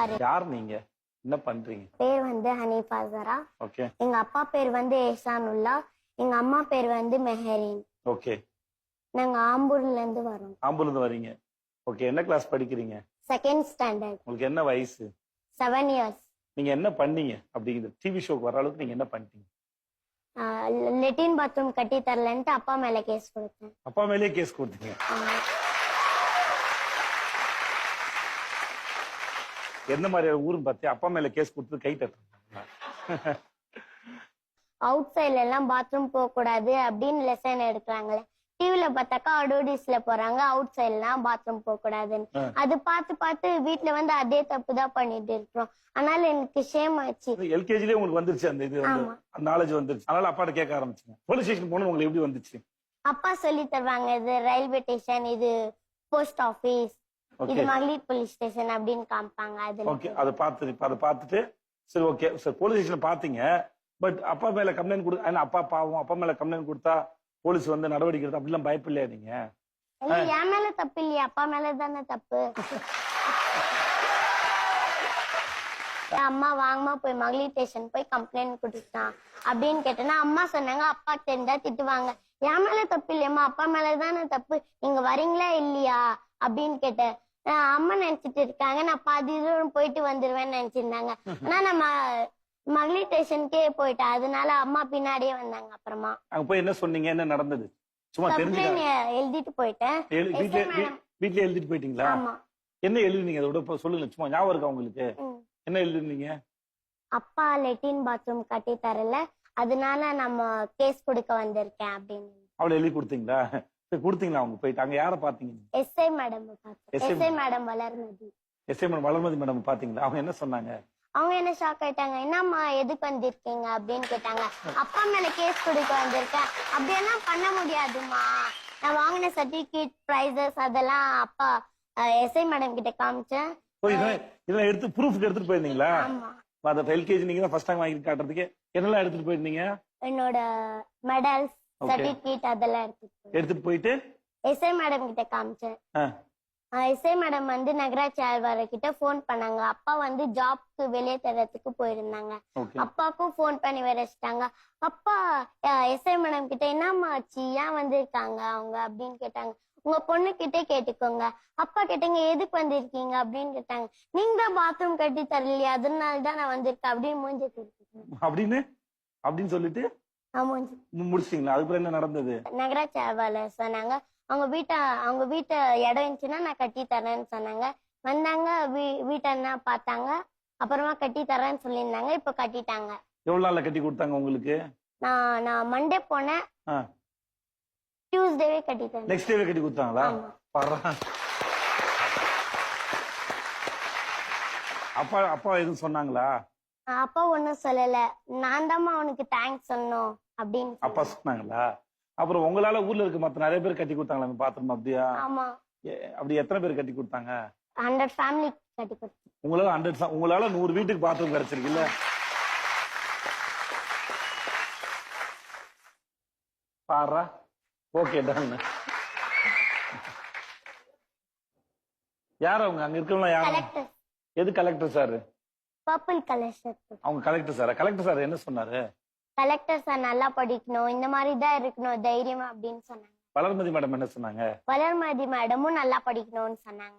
ஆறு யார் நீங்க? என்ன பண்றீங்க? பேர் வந்து ஹனீஃபா ஜரா. ஓகே. எங்க அப்பா பேர் வந்து ஏசானுல்லா. எங்க அம்மா பேர் வந்து மெஹரின். ஓகே. நாங்க ஆம்பூர்ல இருந்து வரோம். ஆம்பூர்ல வர்றீங்க ஓகே என்ன கிளாஸ் படிக்கிறீங்க? செகண்ட் ஸ்டாண்டர்ட் உங்களுக்கு என்ன வயசு? செவன் இயர்ஸ் நீங்க என்ன பண்ணீங்க? அப்படிங்கிற டிவி ஷோக்கு வர அளவுக்கு நீங்க என்ன பண்ணிட்டீங்க? லெட்டின் பாத்ரூம் கட்டி தரலன்ட்டு அப்பா மேல கேஸ் கொடுத்தேன். அப்பா மேலேயே கேஸ் கொடுத்தீங்க. எந்த மாதிரியான ஊருன்னு பார்த்து அப்பா மேல கேஸ் கொடுத்து கை தட்டுறாங்க அவுட் சைட்ல எல்லாம் பாத்ரூம் போக கூடாது அப்படின்னு லெசன் எடுக்கிறாங்களே. டிவில பார்த்தாக்கா அடோடிஸ்ல போறாங்க அவுட் சைட்லாம் பாத்ரூம் போக கூடாதுன்னு. அது பார்த்து பார்த்து வீட்ல வந்து அதே தப்பு தான் பண்ணிட்டு இருக்கிறோம். அதனால எனக்கு ஷேம் ஆச்சு. எல்கேஜிலே உங்களுக்கு வந்துருச்சு அந்த இது நாலேஜ் வந்துருச்சு. அதனால அப்பாட்ட கேட்க ஆரம்பிச்சுங்க போலீஸ் ஸ்டேஷன் போன உங்களுக்கு எப்படி வந்துச்சு? அப்பா சொல்லி தருவாங்க இது ரயில்வே ஸ்டேஷன் இது போஸ்ட் ஆபீஸ் இது மகளிர் போலீஸ் ஸ்டேஷன் அப்படின்னு காமிப்பாங்க அதுல. ஓகே அதை பார்த்து அதை பார்த்துட்டு சரி ஓகே சரி போலீஸ் ஸ்டேஷன் பாத்தீங்க பட் அப்பா மேல கம்ப்ளைண்ட் கொடு ஏன்னா அப்பா பாவம் அப்பா மேல கம்ப்ளைண்ட் கொடுத்தா போலீஸ் வந்து நடவடிக்கை எடுத்தா அப்படிலாம் பயப்பில்லையா நீங்க? என் மேல தப்பு இல்லையா அப்பா மேல தானே தப்பு. அம்மா வாங்கம்மா போய் மகளிர் ஸ்டேஷன் போய் கம்ப்ளைண்ட் கொடுத்தான் அப்படின்னு கேட்டேன்னா அம்மா சொன்னாங்க அப்பா தெரிஞ்சா திட்டுவாங்க. என் மேல தப்பு இல்லையம்மா அப்பா மேல தானே தப்பு நீங்க வரீங்களா இல்லையா அப்படின்னு கேட்டேன். அம்மா நினைச்சிட்டு இருக்காங்க. நான் பாதி தூரம் போயிட்டு வந்துருவேன்னு நினைச்சிருந்தாங்க. ஆனா நான் ம- மகளிர் ஸ்டேஷனுக்கே போயிட்டேன் அதனால அம்மா பின்னாடியே வந்தாங்க அப்புறமா. அங்க போய் என்ன சொன்னீங்க? என்ன நடந்தது? சும்மா எழுதிட்டு போயிட்டேன். வீட்ல எழுதிட்டு போயிட்டீங்களா? ஆமா. என்ன எழுதுனீங்க? அதோட சொல்லுங்க. சும்மா ஞாபகம் இருக்கா உங்களுக்கு. என்ன எழுதுனீங்க? அப்பா லெட்டின் பாத்ரூம் கட்டி தரல அதனால நம்ம கேஸ் கொடுக்க வந்திருக்கேன் அப்படின்னு. அவளை எழுதி கொடுத்தீங்களா? கொடுத்தீங்களா அவங்க? போயிட்டு அங்க யாரை பாத்தீங்க SI madam SI madam Valarmathi. SI madam Valarmathi madam பாத்தீங்களா அவங்க என்ன சொன்னாங்க? அவங்க என்ன ஷாக் ஆயிட்டாங்க? என்னம்மா எதுக்கு வந்திருக்கீங்க அப்படின்னு கேட்டாங்க. அப்பா மேல கேஸ் கொடுக்க வந்திருக்கேன். அப்படியெல்லாம் பண்ண முடியாதுமா நான் வாங்கின சர்டிபிகேட் ப்ரைசஸ் அதெல்லாம் அப்பா எஸ்ஐ மேடம் கிட்ட காமிச்சேன். இதெல்லாம் எடுத்து ப்ரூஃப்க்கு எடுத்துட்டு போயிருந்தீங்களா? ஆமா. அந்த எல்கேஜி நீங்க தான் ஃபர்ஸ்ட் டைம் வாங்கி காட்டுறதுக்கு என்னெல்லாம் எடுத்துட்டு போயிருந்தீங்க? என்னோட மெடல்ஸ். சர்டிபிகேட் அதெல்லாம் எடுத்துட்டு எடுத்துட்டு போயிட்டு? எஸ்ஐ மேடம் கிட்ட காமிச்சேன். எஸ்ஐ மேடம் வந்து நகராட்சி ஆழ்வார கிட்ட ஃபோன் பண்ணாங்க. அப்பா வந்து ஜாப்க்கு வெளியே தரத்துக்கு போயிருந்தாங்க. ஓகே அப்பாவுக்கும் ஃபோன் பண்ணி வர வச்சுட்டாங்க அப்பா எஸ்ஐ மேடம் கிட்ட என்னம்மா ஆச்சு? ஏன் வந்திருக்காங்க அவங்க? அப்படின்னு கேட்டாங்க. உங்க பொண்ணு கிட்டே கேட்டுக்கோங்க. அப்பா கேட்டாங்க எதுக்கு வந்திருக்கீங்க? அப்படின்னு கேட்டாங்க. நீங்க தான் பாத்ரூம் கட்டி தரலையா அதனால தான் நான் வந்திருக்கேன். அப்படின்னு மூஞ்சி அப்படின்னு? அப்படின்னு சொல்லிட்டு? முடிச்சிட்டீங்களா? அதுக்கப்புறம் என்ன நடந்தது? நகராட்சி ஆழ்வாளர் சொன்னாங்க. அவங்க வீட்டை அவங்க வீட்டை இடம் இருந்துச்சுன்னா நான் கட்டி தரேன்னு சொன்னாங்க. வந்தாங்க வீ வீட்டை பார்த்தாங்க. அப்புறமா கட்டி தரேன்னு சொல்லியிருந்தாங்க. இப்ப கட்டிட்டாங்க. எவ்வளவு நாள்ல கட்டி கொடுத்தாங்க உங்களுக்கு? நான் நான் மண்டே போனேன். டியூஸ்டேவே கட்டி தரேன். நெக்ஸ்ட் டேவே கட்டி கொடுத்தாங்களா? அப்பா அப்பா எதுவும் சொன்னாங்களா? அப்பா ஒன்னும் சொல்லல. நான் தாம்மா அவனுக்கு தேங்க்ஸ் சொன்னோம் அப்படின்னு அப்பா சொன்னாங்க. சொன்னாங்களா? அப்புறம் உங்களால ஊர்ல இருக்க மத்த நிறைய பேர் கட்டி கொடுத்தாங்களா அந்த பாத்ரூம் அப்படியா? ஆமா. அப்படி எத்தனை பேர் கட்டி கொடுத்தாங்க? ஹண்ட்ரட் ஃபேமிலி கட்டி கொடுத்தேன் உங்களால ஹண்ட்ரட் உங்களால நூறு வீட்டுக்கு பாத்ரூம் கிடைச்சிருக்குல்ல? பாரா. ஓகே டன் யார் அவங்க? அங்க இருக்கவங்க யார் எது collector sir purple colour shirt அவங்க கலெக்டர் சார் கலெக்டர் சார் என்ன சொன்னாரு? கலெக்டர் சார் நல்லா படிக்கணும். இந்த மாதிரி தான் இருக்கணும். தைரியமா அப்படின்னு சொன்னாங்க. வளர்மதி மேடம் என்ன சொன்னாங்க? வளர்மதி மேடமும் நல்லா படிக்கணும்னு சொன்னாங்க.